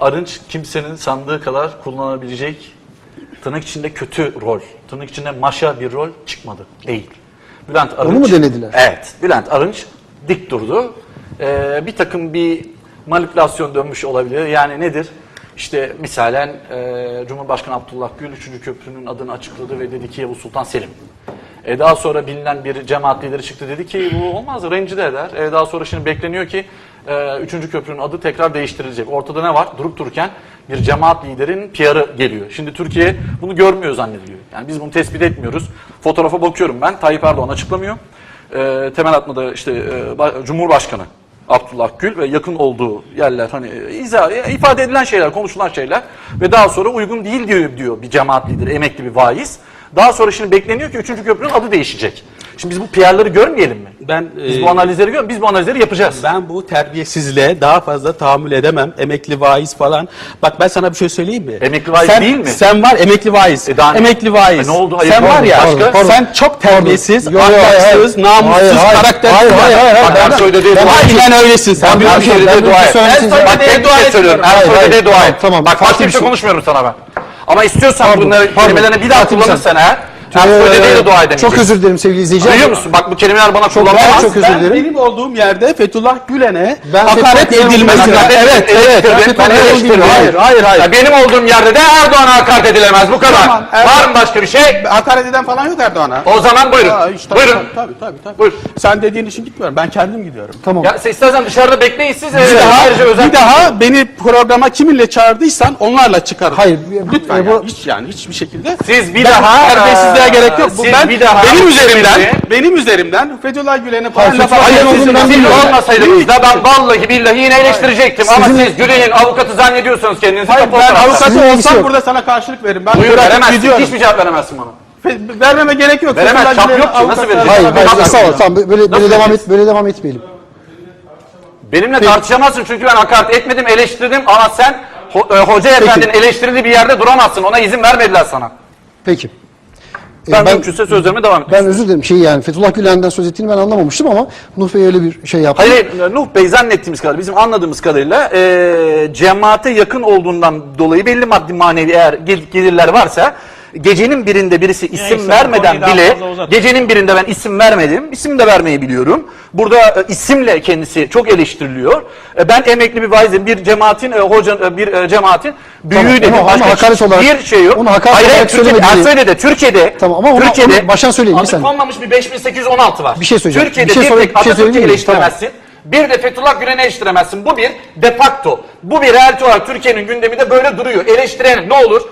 Arınç kimsenin sandığı kadar kullanabilecek tırnak içinde kötü rol, tırnak içinde maşa bir rol çıkmadı. Değil. Bülent Arınç... mu denediler? Evet. Bülent Arınç dik durdu. Ee, bir takım bir manipülasyon dönmüş olabilir. Yani nedir? İşte misalen e, Cumhurbaşkanı Abdullah Gül 3. köprünün adını açıkladı ve dedi ki Yavuz Sultan Selim. E daha sonra bilinen bir cemaat lideri çıktı dedi ki bu olmaz rencide eder. E daha sonra şimdi bekleniyor ki e, 3. köprünün adı tekrar değiştirilecek. Ortada ne var? Durup dururken bir cemaat liderinin PR'ı geliyor. Şimdi Türkiye bunu görmüyor zannediliyor. Yani biz bunu tespit etmiyoruz. Fotoğrafa bakıyorum ben. Tayyip Erdoğan açıklamıyor. E, temel atmada işte e, ba- Cumhurbaşkanı Abdullah Gül ve yakın olduğu yerler hani e, izah, e, ifade edilen şeyler, konuşulan şeyler ve daha sonra uygun değil diyor diyor bir cemaat lideri, emekli bir vaiz. Daha sonra şimdi bekleniyor ki 3. köprünün adı değişecek. Şimdi biz bu PR'ları görmeyelim mi? Ben Biz e, bu analizleri gör, biz bu analizleri yapacağız. ben bu terbiyesizliğe daha fazla tahammül edemem. Emekli vaiz falan. Bak ben sana bir şey söyleyeyim mi? Emekli vaiz sen, değil mi? Sen var emekli vaiz. E daha ne? emekli vaiz. E ne oldu? Hayır, sen pardon, var ya. başka? Pardon. Sen çok terbiyesiz, yok, hayır, ahlaksız, hayır. namussuz, Hayır, hayır. karaktersiz. Hayır, hayır, hayır. Bak Ben- Ersoy dediği dua et. Aynen öylesin sen. Ben bir şey ben dua et. söylesin. Bak Ersoy tek bir dediği şey dua söylüyorum. Ersoy Hayır, dua et. Tamam, Bak başka bir bir şey şey. konuşmuyorum sana ben. Ama istiyorsan Pardon, bunları pardon. kelimelerini bir daha bir şey. kullanırsan eğer Dediği de dua edemeyeceksin. Çok özür dilerim sevgili izleyiciler. Duyuyor musun? Bak bu kelimeler bana ben kullanılamaz. çok özür Ben dilerim. benim olduğum yerde Fethullah Gülen'e Ben hakaret edilmesine. Hakaret Evet, edilmesi- evet. edilmesi- Ben ben. Hayır, hayır, hayır. Ya benim olduğum yerde de Erdoğan'a hakaret edilemez. Bu kadar. Tamam, Erdoğan- Var mı başka bir şey? Hakaret eden falan yok Erdoğan'a. O zaman buyurun. Aa, işte, buyurun. Tabii, tabii, tabii, tabii. Buyur. Sen dediğin için gitmiyorum. Ben kendim gidiyorum. Tamam. Ya siz istersen dışarıda bekleyin siz. Bir daha, bir daha beni programa kiminle çağırdıysan onlarla çıkarım. Hayır, bu- Lütfen e, yani, hiç yani hiçbir şekilde. Siz bir Ben daha terbiyesizliğe e, gerek yok. Bu siz ben bir daha benim üzerimden, Siz- benim üzerimden Fethullah Gülen'e falan laf Hayır olduğunu ben siz olmasaydınız da ben vallahi billahi yine eleştirecektim ama siz Gülen'in avukatı zannediyorsanız kendinizi Hayır ben avukatı Sizin ilgisi olsam yok. burada sana karşılık veririm. Ben Buyur bırakıp veremezsin. gidiyorum. Hiçbir cevap veremezsin bana. Fe- Vermeme gerek yok. Veremez, Fethullah çap Gülen'in yok ki, nasıl avukatları- verecek? Hayır, hayır, Nasıl sağ ol. yapıyorsun? Tamam, böyle, böyle Nasıl devam et, böyle devam etmeyelim. Benimle tartışamazsın çünkü ben hakaret etmedim, eleştirdim ama sen ho- e, hoca efendinin eleştirildiği bir yerde duramazsın. Ona izin vermediler sana. Peki. Ee, Ben, mümkünse sözlerime devam etmek ben özür dilerim. Şey yani Fethullah Gülen'den söz ettiğini ben anlamamıştım ama Nuh Bey öyle bir şey yaptı. Hayır, hayır, Nuh Bey zannettiğimiz kadarıyla, bizim anladığımız kadarıyla e, cemaate yakın olduğundan dolayı belli maddi manevi eğer gel- gelirler varsa gecenin birinde birisi isim Neyse, vermeden bile gecenin birinde ben isim vermedim. isim de vermeyi biliyorum. Burada e, isimle kendisi çok eleştiriliyor. E, ben emekli bir vaizim. Bir cemaatin e, hoca e, bir e, cemaatin büyüğü Tamam, dedim. Başka hakaret olarak- şey yok. onu hakaret Hayır, olarak Türkiye'de, söylemediğini- Ersoy'da de Türkiye'de Tamam, ama onu- Türkiye'de onu baştan söyleyin, bir adı saniye. konmamış bir 5816 var. Bir şey söyleyeceğim. Türkiye'de Bir şey bir, tek bir şey miyim? eleştiremezsin. Bir de Fethullah Gülen'i eleştiremezsin. Bu bir de facto. Bu bir realite olarak Türkiye'nin gündeminde böyle duruyor. Eleştirenin ne olur?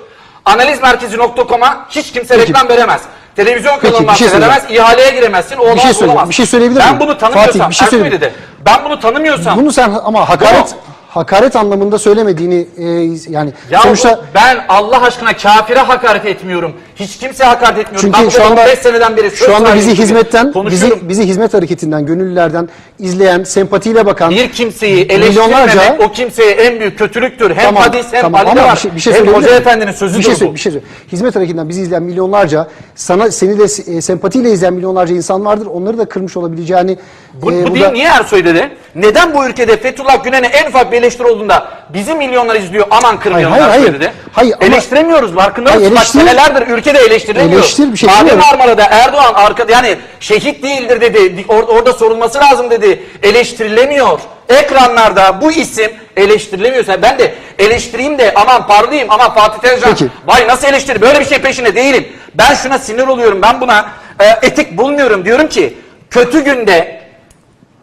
Analizmerkezi.com'a hiç kimse Peki. reklam veremez. Televizyon Peki, kanalına bir şey veremez, ihaleye giremezsin, o olamaz, şey söyle- olamaz. bir şey söyleyebilir Ben miyim? bunu tanımıyorsam, Fatih, bir şey söyleyeyim. dedi. Ben bunu tanımıyorsam, Bunu sen ama hakaret Tamam. hakaret anlamında söylemediğini e, yani ya sonuçta ben Allah aşkına kafire hakaret etmiyorum. Hiç kimseye hakaret etmiyorum. ben çünkü şu burada anda 15 seneden beri şu anda bizi hizmetten bizi bizi hizmet hareketinden gönüllülerden izleyen sempatiyle bakan bir kimseyi eleştirmemek o kimseye en büyük kötülüktür. Hem Tamam, hadis hem tamam. Ama var. bir şey, bir şey hem Hoca? Efendi'nin sözüdür bir şey, bu. söyle- bir şey. Hizmet hareketinden bizi izleyen milyonlarca, sana seni de e, sempatiyle izleyen milyonlarca insan vardır. Onları da kırmış olabileceğini Bu, e, bu değil niye Ersoy dedi? Neden bu ülkede Fethullah Gülen'e en ufak bir eleştiri olduğunda bizi milyonlar izliyor aman kırmayalım Hayır, hayır, hayır. dedi. Hayır, ama- Eleştiremiyoruz farkında Hayır, mısın? Bak eleştir- senelerdir ülkede eleştirilemiyor. Eleştir, bir şey demiyorum. Marmara'da Erdoğan arkada yani şehit değildir dedi. Or- orada sorulması lazım dedi. Eleştirilemiyor. Ekranlarda bu isim eleştirilemiyorsa ben de eleştireyim de aman parlayayım aman Fatih Tezcan Peki. vay nasıl eleştiri böyle bir şey peşinde değilim. Ben şuna sinir oluyorum ben buna e, etik bulmuyorum diyorum ki kötü günde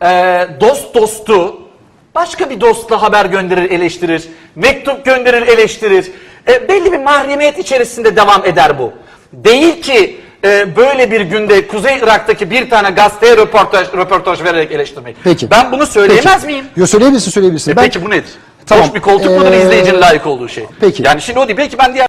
e, dost dostu başka bir dostla haber gönderir eleştirir. Mektup gönderir eleştirir. E, belli bir mahremiyet içerisinde devam eder bu. Değil ki e, böyle bir günde Kuzey Irak'taki bir tane gazeteye röportaj, röportaj vererek eleştirmek. Peki. Ben bunu söyleyemez Peki. miyim? Yo, söyleyebilirsin söyleyebilirsin. E Ben- peki bu nedir? Tamam. Boş bir koltuk mudur Ee, izleyicinin layık olduğu şey? peki. Yani şimdi o değil. Belki ben diğer